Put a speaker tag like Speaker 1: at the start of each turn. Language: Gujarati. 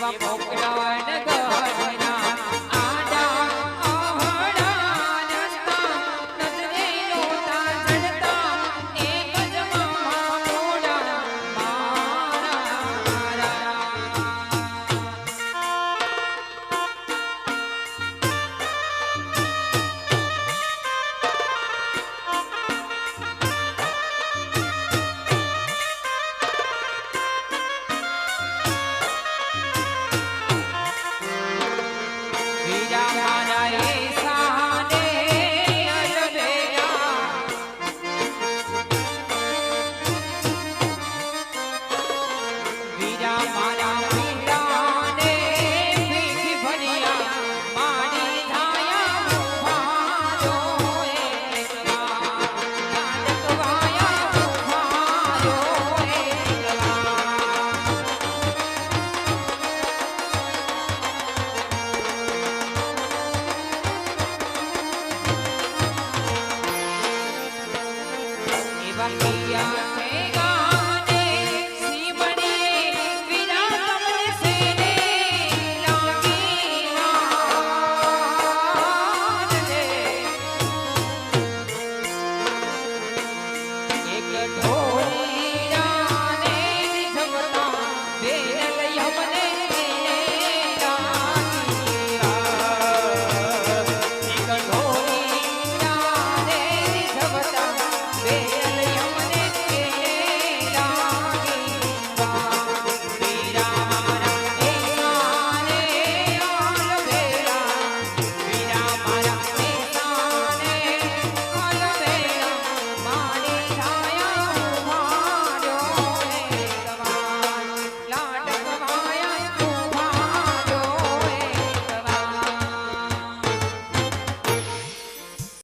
Speaker 1: એવા પોકરણ ગઢના